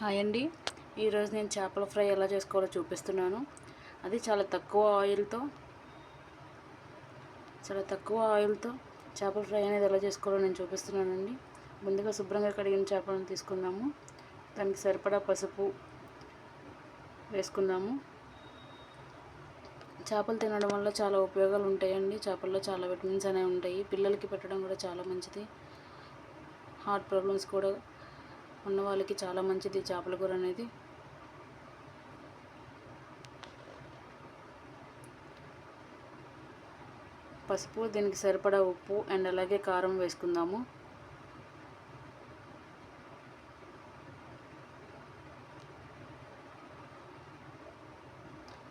Hi అండి. ఈరోజు నేను చేపల ఫ్రై ఎలా చేసుకోవాలో చూపిస్తున్నాను. అది చాలా తక్కువ ఆయిల్తో చాలా తక్కువ ఆయిల్తో చేపల ఫ్రై అనేది ఎలా చేసుకోవాలో నేను చూపిస్తున్నానండి. ముందుగా శుభ్రంగా కడిగిన చేపలను తీసుకుందాము. దానికి సరిపడా పసుపు వేసుకుందాము. చేపలు తినడం వల్ల చాలా ఉపయోగాలు ఉంటాయండి. చేపల్లో చాలా విటమిన్స్ అనేవి ఉంటాయి. పిల్లలకి పెట్టడం కూడా చాలా మంచిది. హార్ట్ ప్రాబ్లమ్స్ కూడా ఉన్న వాళ్ళకి చాలా మంచిది చేపల కూర అనేది. పసుపు దీనికి సరిపడా ఉప్పు అండ్ అలాగే కారం వేసుకుందాము.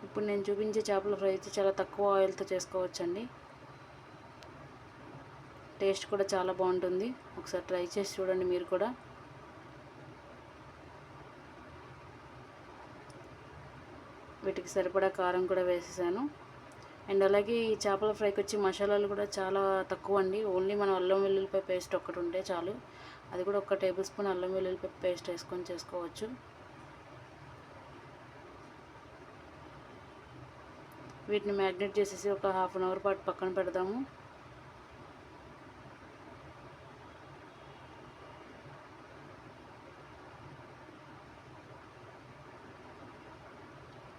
ఇప్పుడు నేను చూపించే చేపల ఫ్రై అయితే చాలా తక్కువ ఆయిల్తో చేసుకోవచ్చండి. టేస్ట్ కూడా చాలా బాగుంటుంది. ఒకసారి ట్రై చేసి చూడండి మీరు కూడా. వీటికి సరిపడా కారం కూడా వేసేసాను. అండ్ అలాగే ఈ చేపల ఫ్రైకి వచ్చి మసాలాలు కూడా చాలా తక్కువ అండి ఓన్లీ మనం అల్లం వెల్లుల్లిపాయ పేస్ట్ ఒకటి ఉంటే చాలు. అది కూడా ఒక టేబుల్ స్పూన్ అల్లం వెల్లుల్లిపాయ పేస్ట్ వేసుకొని చేసుకోవచ్చు. వీటిని మ్యాగ్నేట్ చేసేసి ఒక హాఫ్ అన్ అవర్ పాటు పక్కన పెడదాము.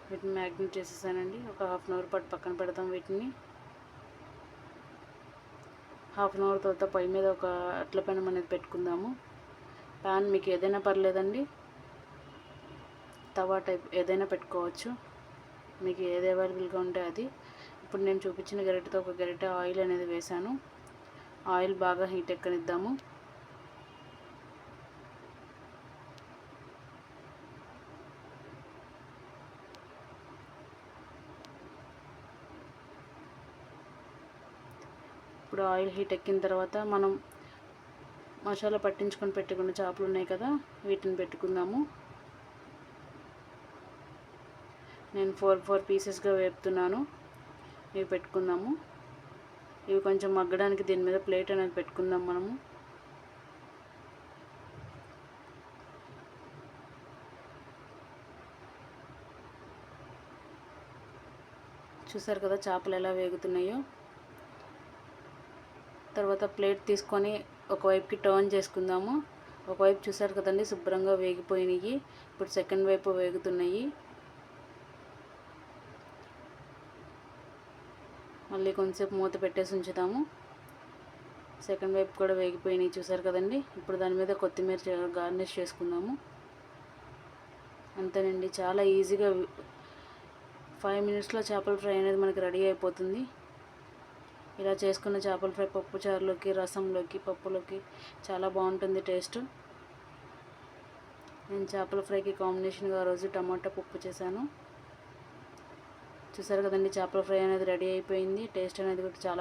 వీటిని మ్యాగ్నెట్ చేసేసానండి. ఒక హాఫ్ అన్ అవర్ పాటు పక్కన పెడతాం వీటిని. హాఫ్ అన్ అవర్ తర్వాత పై మీద ఒక అట్ల పెనం అనేది పెట్టుకుందాము. ప్యాన్ మీకు ఏదైనా పర్లేదండి. తవా టైప్ ఏదైనా పెట్టుకోవచ్చు. మీకు ఏది అవైలబుల్గా ఉంటే అది. ఇప్పుడు నేను చూపించిన గరిటెతో ఒక గరిటె ఆయిల్ అనేది వేశాను. ఆయిల్ బాగా హీట్ ఎక్కనిద్దాము. ఇప్పుడు ఆయిల్ హీట్ ఎక్కిన తర్వాత మనం మసాలా పట్టించుకొని పెట్టుకున్న చేపలు ఉన్నాయి కదా వీటిని పెట్టుకుందాము. నేను ఫోర్ ఫోర్ పీసెస్గా వేపుతున్నాను. ఇవి పెట్టుకుందాము. ఇవి కొంచెం మగ్గడానికి దీని మీద ప్లేట్ అనేది పెట్టుకుందాం మనము. చూసారు కదా చేపలు ఎలా వేగుతున్నాయో? తర్వాత ప్లేట్ తీసుకొని ఒకవైపుకి టర్న్ చేసుకుందాము. ఒకవైపు చూసారు కదండి శుభ్రంగా వేగిపోయినాయి. ఇప్పుడు సెకండ్ వైపు వేగుతున్నాయి. మళ్ళీ కొంచెంసేపు మూత పెట్టేసి ఉంచుతాము సెకండ్ వైపు కూడా వేగిపోయినాయి చూసారు కదండి. ఇప్పుడు దాని మీద కొత్తిమీర గార్నిష్ చేసుకుందాము. అంతేనండి చాలా ఈజీగా ఫైవ్ మినిట్స్లో చేపల ఫ్రై అనేది మనకి రెడీ అయిపోతుంది. ఇలా చేసుకున్న చేపల ఫ్రై పప్పు చారులోకి రసంలోకి పప్పులోకి చాలా బాగుంటుంది టేస్ట్. నేను చేపల ఫ్రైకి కాంబినేషన్గా ఆ రోజు టమాటా పప్పు చేశాను. చూసారు కదండి చేపల ఫ్రై అనేది రెడీ అయిపోయింది. టేస్ట్ అనేది కూడా చాలా